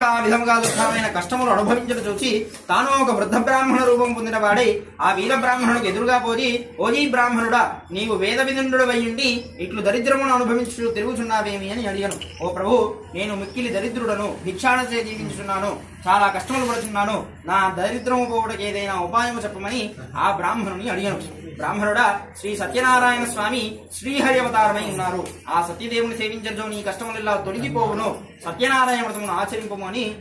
ఆ విధముగా దుఃఖమైన కష్టములు అనుభవించడం చూసి తాను ఒక వృద్ధ బ్రాహ్మణ రూపం పొందిన వాడై ఆ వీర బ్రాహ్మణుడికి ఎదురుగా పోయి ఓజీ బ్రాహ్మణుడా నీవు వేద విధుండు అయ్యుండి ఇట్లు దరిద్రమును అనుభవించు తిరుగుచున్నావేమి అని అడిగాను. ఓ ప్రభు నేను మిక్కిలి దరిద్రుడను భిక్షాణచే జీవించున్నాను చాలా కష్టములు పడుతున్నాను నా దరిద్రము పోవడానికి ఏదైనా ఉపాయము చెప్పమని ఆ బ్రాహ్మణుని అడిగాను. బ్రాహ్మణుడా శ్రీ సత్యనారాయణ స్వామి శ్రీహరి అవతారమై ఉన్నారు. ఆ సత్యదేవుని సేవించడం నీ కష్టములెల్లా తొలగిపోవును. సత్యనారాయణ వ్రతమును ఆచరింపము అని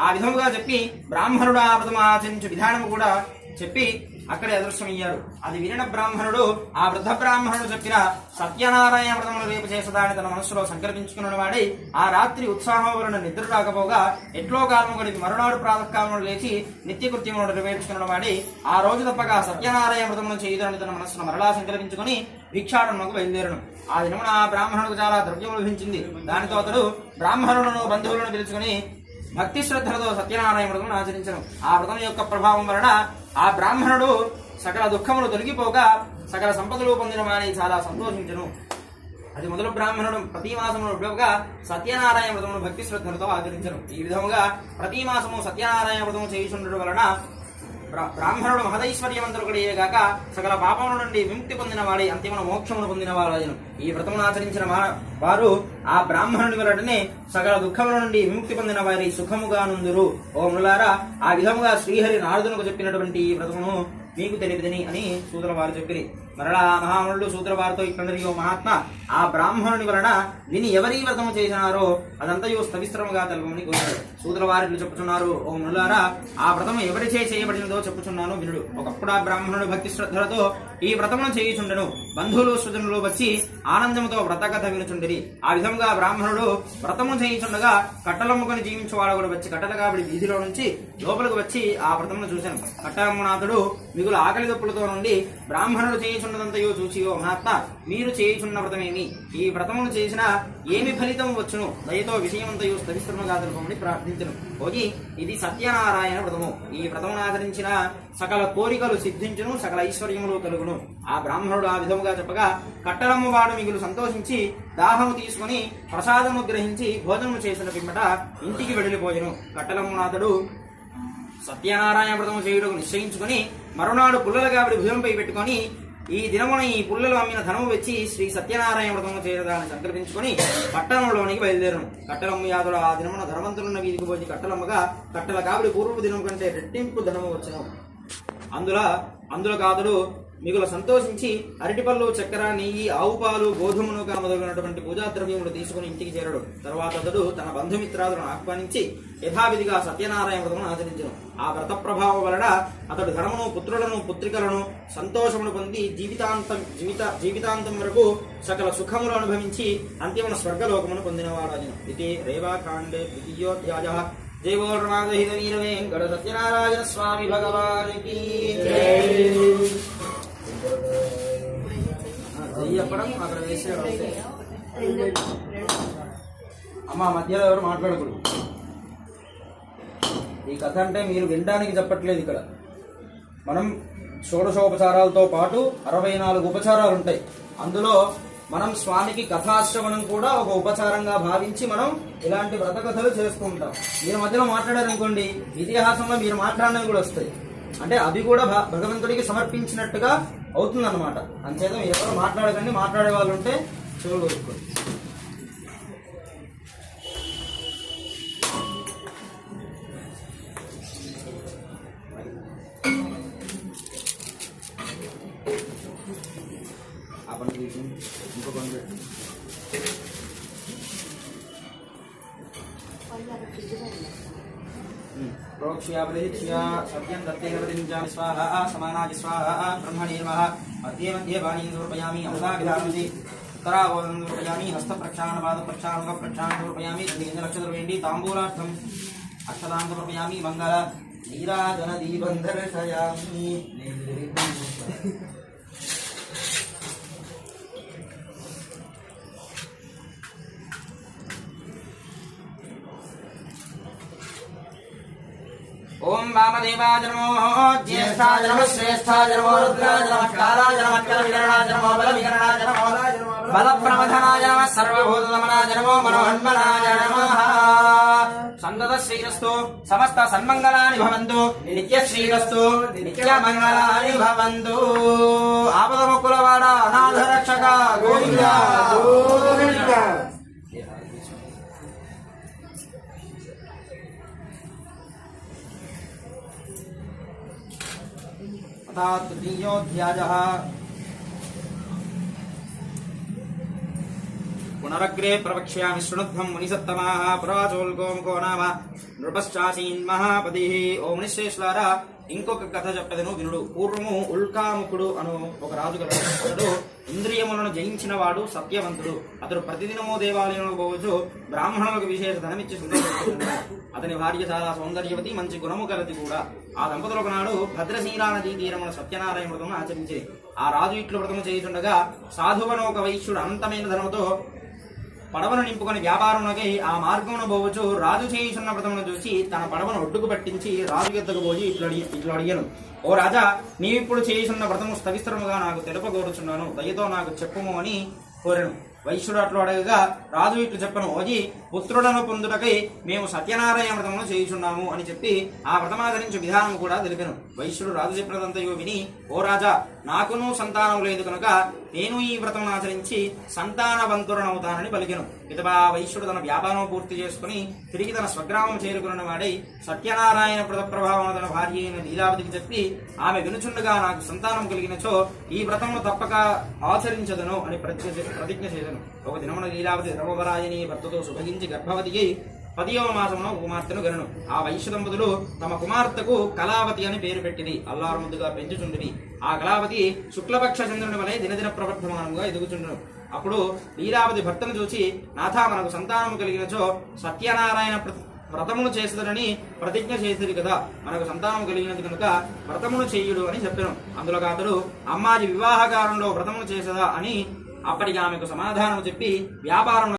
ఆ విధముగా చెప్పి బ్రాహ్మణుడు ఆ వ్రతము ఆచరించు విధానము కూడా చెప్పి అక్కడే అదృశ్యమయ్యారు. అది వినిన బ్రాహ్మణుడు ఆ వృద్ధ బ్రాహ్మణుడు చెప్పిన సత్యనారాయణ వ్రతములు రేపు చేసేదాన్ని తన మనసులో సంకల్పించుకున్న వాడి. ఆ రాత్రి ఉత్సాహం వలన నిద్ర రాకపోగా ఎట్లో కాలము గడిపి మరునాడు ప్రాతకాలంలో లేచి నిత్యకృత్యములను నెరవేర్చుకున్న వాడి. ఆ రోజు తప్పగా సత్యనారాయణ వ్రతమును చేయుదని తన మనస్సును మరలా సంకల్పించుకుని భిక్షాటనకు బయలుదేరను ఆ దినమున ఆ బ్రాహ్మణుడికి చాలా ద్రవ్యం లభించింది. దానితో అతడు బ్రాహ్మణులను బంధువులను పిలుచుకుని భక్తి శ్రద్ధలతో సత్యనారాయణ వ్రతం ఆచరించను. ఆ వ్రతం యొక్క ప్రభావం వలన ఆ బ్రాహ్మణుడు సకల దుఃఖములు తొలగిపోక సకల సంపదలు పొందిన వారి చాలా సంతోషించను. అది మొదలు బ్రాహ్మణుడు ప్రతి మాసము సత్యనారాయణ వ్రతమును భక్తి శ్రద్ధలతో ఆచరించను. ఈ విధముగా ప్రతి మాసము సత్యనారాయణ వ్రతము చేయుచుండడం వలన బ్రాహ్మణుడు బ్రాహ్మణుడు కూడా గాక సకల పాపముల నుండి విముక్తి పొందిన వాడి అంతిమ మోక్షమును పొందిన వాడు ఈ వ్రతమును ఆచరించిన వారు ఆ బ్రాహ్మణుడి వెలటనే సకల దుఃఖముల నుండి విముక్తి పొందిన వారి సుఖముగా నుందురు. ఓ ములారా ఆ విధముగా శ్రీహరి నారదునకు చెప్పినటువంటి ఈ వ్రతమును మీకు తెలియదని అని సూత్ర వారు చెప్పిరి. మరలా మహామునుడు సూత్ర వారితో ఇక్కడ ఓ మహాత్మ ఆ బ్రాహ్మణుని వలన విని ఎవరి వ్రతము చేసినారో అదంతయు స్థవిస్త్రముగా తెలపమని కోరాడు. సూత్ర వారిని చెప్పుచున్నారు. ఓ మునులారా ఆ వ్రతము ఎవరిచే చేయబడినదో చెప్పుచున్నాను వినుడు. ఒకప్పుడు ఆ బ్రాహ్మణుడు భక్తి శ్రద్ధలతో ఈ వ్రతమును చేయుచుండెను. బంధువులు స్వజనులు వచ్చి ఆనందముతో వ్రత కథ వినుచుండిరి. ఆ విధంగా బ్రాహ్మణుడు వ్రతము చేయుచుండగా కట్టలమ్ముకొని జీవించేవాడు కూడా వచ్చి కట్టలు కాబట్టి వీధిలో నుంచి లోపలికి వచ్చి ఆ వ్రతమును చూశాను. కట్టలమ్మనాథుడు మిగులు ఆకలి దప్పులతో నుండి బ్రాహ్మణుడు చేయుచున్నదంతయో చూసి ఓ మహాత్మ మీరు చేయుచున్న వ్రతమేమి? ఈ వ్రతమును చేసిన ఏమి ఫలితం వచ్చును? దయతో విషయమంతయు స్థవిస్తున్నగా తెలుపమని ప్రార్థించను. పోయి ఇది సత్యనారాయణ వ్రతము. ఈ వ్రతమును ఆచరించిన సకల కోరికలు సిద్ధించును సకల ఐశ్వర్యములు కలుగును. ఆ బ్రాహ్మణుడు ఆ విధముగా చెప్పగా కట్టలమ్మ వాడు మిగులు సంతోషించి దాహము తీసుకుని ప్రసాదము గ్రహించి భోజనము చేసిన పిమ్మట ఇంటికి వెళ్ళిపోయెను. కట్టలమ్మనాథుడు సత్యనారాయణ వ్రతము చేయుటకు నిశ్చయించుకుని మరునాడు పుల్లలుగా గాబడి భుజంపై పెట్టుకొని ఈ దినమున ఈ పుల్లలు అమ్మిన ధనము వచ్చి శ్రీ సత్యనారాయణ వ్రతము చేయదాన్ని సంకల్పించుకుని పట్టణంలోనికి బయలుదేరను కట్టలమ్మ యాదుడు ఆ దినమున ధనవంతులున్న వీధికి పోయి కట్టలమ్మగా కట్టల కాబడి పూర్వపు దినం కంటే రెట్టింపు ధనము వచ్చను అందులో అందులో కాదుడు మిగుల సంతోషించి అరటిపళ్ళు చక్కెర నెయ్యి ఆవు పాలు గోధుమనుగా మొదలైనటువంటి పూజా ద్రవ్యములు తీసుకుని ఇంటికి చేరడు. తర్వాత అతడు తన బంధుమిత్రాదులను ఆహ్వానించి యథావిధిగా సత్యనారాయణ వ్రతమును ఆచరించను. ఆ వ్రత ప్రభావం వలన అతడు ధనమును పుత్రులను పుత్రికలను సంతోషమును పొంది జీవితాంతం జీవిత జీవితాంతం వరకు సకల సుఖములు అనుభవించి అంతిమ స్వర్గలోకమును పొందినవాడు ఇది రేవాకాండే ద్వితీయోధ్యాయ. జయవోర్నాథహిత వీర సత్యనారాయణ స్వామి భగవానికి. చెప్పడం అక్కడ వేసే అమ్మ మధ్యలో ఎవరు మాట్లాడకూడదు. ఈ కథ అంటే మీరు వినడానికి చెప్పట్లేదు ఇక్కడ. మనం షోడశోపచారాలతో పాటు అరవై నాలుగు ఉపచారాలు ఉంటాయి. అందులో మనం స్వామికి కథాశ్రవణం కూడా ఒక ఉపచారంగా భావించి మనం ఇలాంటి వ్రత కథలు చేస్తూ ఉంటాం. మీరు మధ్యలో మాట్లాడారనుకోండి ఇతిహాసంలో మీరు మాట్లాడినవి కూడా వస్తాయి. అంటే అవి కూడా భగవంతుడికి సమర్పించినట్టుగా అవుతుందన్నమాట. అంచేత మీరు ఎవరు మాట్లాడకండి మాట్లాడే వాళ్ళు ఉంటే చెవులు కొరుక్కోండి ఆ प्रोक्ष्या प्रदीक्ष्या सत्यं दत्ते नवदिञ्जामि स्वाहा समानाजि स्वाहा ब्रह्मणे नमः मध्ये मध्ये वाणीं समर्पयामि अमलाभिधानन्ति उत्तरावोदनं समर्पयामि हस्तप्रक्षालनं पादप्रक्षालनं प्रक्षालनं समर्पयामि द्विन्द्रक्षद्रवेण्डि ताम्बूलार्थम् अक्षतां समर्पयामि मङ्गल नीराजनदीपं दर्शयामि ఓం వామదేవాయ నమో జ్యేష్ఠాయ నమ శ్రేష్ఠాయ నమో రుద్రాయ నమ కాలాయ నమ కల వికరణాయ నమో బల వికరణాయ నమో బల ప్రమథనాయ నమ సర్వభూత నమో మనోహన్మనాయ నమః. సందద శ్రీరస్తు సమస్త సన్మంగళాని భవంతు నిత్య శ్రీరస్తు నిత్య మంగళాని భవంతు. ఆపద ముక్కుల వాడ అనాథ రక్షక గోవింద. तथा तृतीयोऽध्यायः पुनरग्रे प्रवक्ष्यामि शृणुध्वं मुनिसत्तमाः पुराचोल्कोमुखो नाम నృపశ్చాసీన్ మహాపతి ఓ మునిశ్రేష్లారా ఇంకొక కథ చెప్పదను వినుడు పూర్వము ఉల్కాముఖుడు అను ఒక రాజు గల అతడు ఇంద్రియములను జయించిన వాడు సత్యవంతుడు. అతడు ప్రతిదినము దేవాలయంలో పోవచ్చు బ్రాహ్మణులకు విశేష ధనమిచ్చి సుందరపడుతున్నాడు అతని భార్య చాలా సౌందర్యవతి మంచి గుణము కలది కూడా. ఆ దంపతులు ఒకనాడు భద్రశీలా నదీ తీరమున సత్యనారాయణ వ్రతము ఆచరించే ఆ రాజు ఇట్లు వ్రతము చేయుచుండగా సాధువను ఒక వైశ్యుడు అనంతమైన ధనముతో పడవను నింపుకొని వ్యాపారంలోకి ఆ మార్గంలో పోవచ్చు. రాజు చేయుచున్న వ్రతమును చూసి తన పడవను ఒడ్డుకు పట్టించి రాజు ఎద్దకు పోయి ఇట్లు అడిగి ఇట్లు అడిగాను. ఓ రాజా నీవిప్పుడు చేయుచున్న వ్రతము స్థవిస్తరముగా నాకు తెలుపగోరుచున్నాను. దయతో నాకు చెప్పుము అని కోరాను. వైశ్యుడు అట్లు అడగగా రాజు ఇట్లు చెప్పను. ఓజీ పుత్రుడను పొందుటకై మేము సత్యనారాయణ వ్రతమును చేయుచున్నాము అని చెప్పి ఆ వ్రతమాచరించు విధానం కూడా తెలిపాను. వైశ్యుడు రాజు చెప్పినదంతయో విని ఓ రాజా నాకును సంతానం లేదు కనుక నేను ఈ వ్రతమును ఆచరించి సంతానవంతుడనవుతానని పలికెను ఇతబా వైశ్యుడు తన వ్యాపారం పూర్తి చేసుకుని తిరిగి తన స్వగ్రామం చేరుకున్న వాడై సత్యనారాయణ వ్రత ప్రభావం తన భార్య అయిన లీలావతికి చెప్పి ఆమె వినుచుండగా నాకు సంతానం కలిగినచో ఈ వ్రతమును తప్పక ఆచరించదను అని ప్రతిజ్ఞ చే- ప్రతిజ్ఞ చేదను ఒక దినమున లీలావతి ద్రవరాయని భర్తతో సుభగించి గర్భవతి పదియవ మాసంలో కుమార్తెను గనను ఆ వైశ్య దంపతులు తమ కుమార్తెకు కళావతి అని పేరు పెట్టింది. అల్లారు ముద్దుగా పెంచుచుండివి ఆ కళావతి శుక్లపక్ష చంద్రుని వలె దినదిన ప్రవర్ధమానంగా ఎదుగుచుండును. అప్పుడు లీలావతి భర్తను చూసి నాథ మనకు సంతానము కలిగినచో సత్యనారాయణ వ్రతమును చేసేదనని ప్రతిజ్ఞ చేసేది కదా. మనకు సంతానం కలిగినది కనుక వ్రతమును చేయుడు అని చెప్పాను. అందులో అతడు అమ్మాజీ వివాహకారంలో వ్రతమును చేసదా? అని అప్పటికి ఆమెకు సమాధానం చెప్పి వ్యాపారం